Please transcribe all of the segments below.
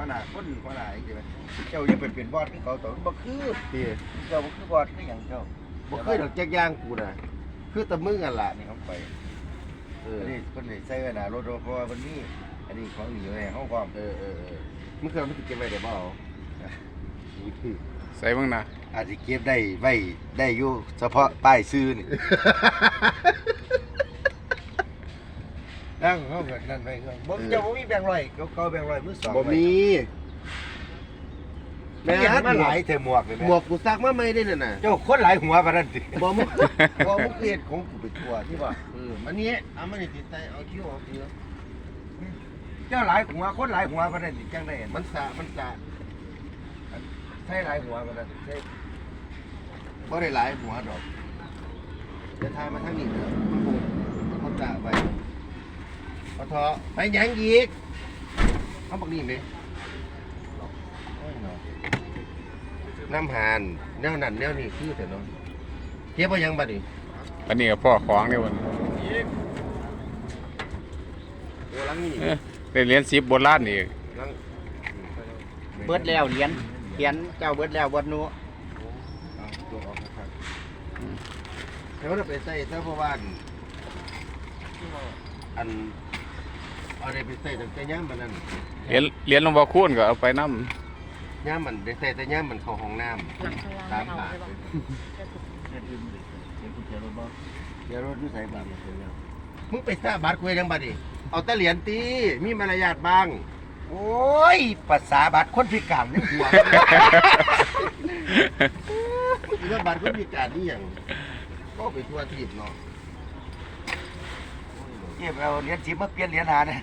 ขนาดคนขนาดใช่ไหมเจ้าอย่าไปเป็นบอดคือเขาต่อบ่คือพี่เจ้าบ่คือบอดคือหยังเจ้าบ่เคยดอกแจ๊กย่างกูน่ะคือแต่มึงอะล่ะนี่เขาไปเอออันนี้เพิ่นได้ใส่ไว้หน้ารถเพราะว่าเพิ่นมีอันนี้ของหนีไว้ให้เฮาพร้อมเออเออเออมึงเคยมันสิเก็บไว้ได้บ่เอาใส่เบ้างนะอาจสิเก็บได้ไว้ได้อยู่เฉพาะป้ายซื้อนี่ นั่งเขาก็นั่นไปก็บ่เจ้าบ่มีแบงค์ร้อยเก่าๆแบงค์ร้อยมือสองบ่มีแม่นมาหลายแต่หมวกเลยหมแม่วกกูซักมาใหม่ได้นั่นน่ะเจ้าคนหลายหัวปานนั้นสิบ่มึงบ่มึงเฮ็ดของกูไปทั่วที่ว่าเอออันนี้เอามานี่ติดใส่เอาคิ้วเอาเสือเจ้าหลายหัวคนหลายหัวปานนั้นสิจังได้มัมันนสะมันสะใช่หลายหัวปานนั้นใช่บ่ได้หลายหัวดอกเดี๋ยวทายมาทางนี้เด้อมันคงเขาจะไว้เอาเถอะไปหยังอีกเอาบักนี่เด้โอ้ยเนาะน้ำหานแนวนั้นแนวนี้คือแต่เนาะเก็บไว้ยังบัดนี้อันนี้กับพ่อของเนี่ยวันโอ้ลังนี่เอ้ยได้เหรียญสิบโบราณอีกลังเบิดแล้วเหรียญเหรียญเจ้าเบิดแล้วเบิดหนูเอาตัวออกครับแล้วเราไปใส่ซะเพราะว่าอันอัน เอาได้ไปใส่ตั้งแต่ย่ามมันนั่นเหรียญเหรียญหลวงพ่อคูณก็เอาไปนํย่ามมันได้ใส่แต่ย่ามมันเข้าห้องน้ำหลังข้างล่างสามไม่เอาบาทใช่ปะเดี๋ยวรถอยู่ไสบ้างเดี๋ยวมึงไปซาบาทคุยยังบัดนี้เอาแต่เหรียญตีมีมารยาทบ้าง โอ้ยภาษาบัตรคนพิการนี่หัวเรื่องบัตรคนพิการนี่อย่างก็ไปทั่วทีบเนาะเก็บเอาเหรียญสิบมาเปลี่ยนเหรียญหาเนี่ย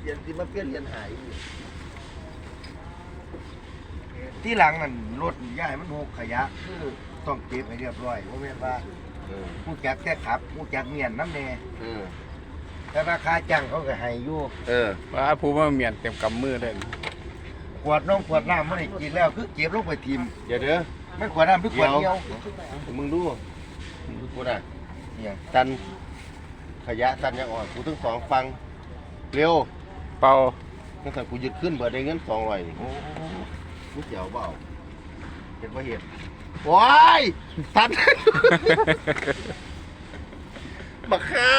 เหรียญที่มาเปลี่ยนเหรียญหายอีกที่หลังนั่นรถย้ายมันหกขยะคือต้องเก็บให้เรียบร้อยบ่แม่นว่าเออผู้จักแค่ขับผู้จักเมียนน้ำแน่เออแต่ราคาจ้างเขาก็ให้อยู่เออว่าผู้มาเมียนเต็มกำมือเลยขวดน้องขวดน้ำมันได้กินแล้วคือเก็บลงไปทิมเดี๋ยวเด้อไม่ขวดน้ำหรือขวดเดียวมึงดูกูน่ะเนี่ยตันขยะตันยังอ่อนกูทั้งสองฟังเร็วเป่านั่นสั่นกูยึดขึ้นเบิดได้เงินสองร้อยนี่กูเสียวเปล่าเห็นว่าเห็นว้ายตัน บักฮา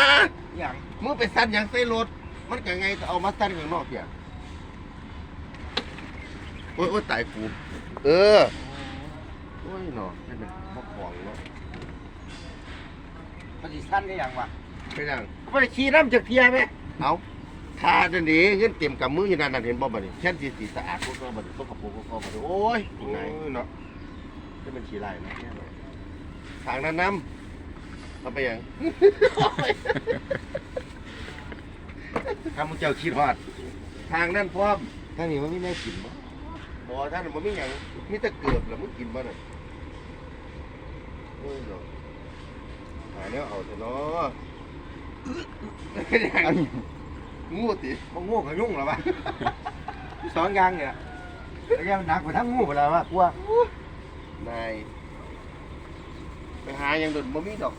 อย่างมึงไปสั่นหยังใส่รถ มันก็ไงเอามาสั่นข้างนอกเพียโอ้ยโอ้ยตายกูเออ โอ้ยเนาะนี่เป็นมะขวางเนาะ มันสิสั้นได้อย่างวะไปนั่งไม่ได้ขี่น้ำจากเทียไหมเอาทาดันดีเงินเต็มกับมืออยู่นั่นนั่นเห็นบ่บัดนี้แค่นสีสีสะอาดพวกก็บัดนี้พวกกระปุกพวกก็บัดนี้โอ้ยอยู่ไหนเนาะนี่มันขี้ไรนะทางนั้นน้ำเอาไปยังถ้ามึงเจ้าคิดฮอด ทางนั้นพร้อมทางนี้มันไม่แม่กินบ่บ่ท่านมันไม่หยังมีแต่เกือบแล้วมึงกินบ่น่ะโอ้ยเนาะ หาแล้วเอาเถอะเนาะเป็นหยังงูติมึงงูกับยุ่งหรอวะสองอย่างเนี่ยแล้วยังหนักกว่าทั้งงูไปแล้ววะกลัวนายไปหาหยังโดนบ่มีดอก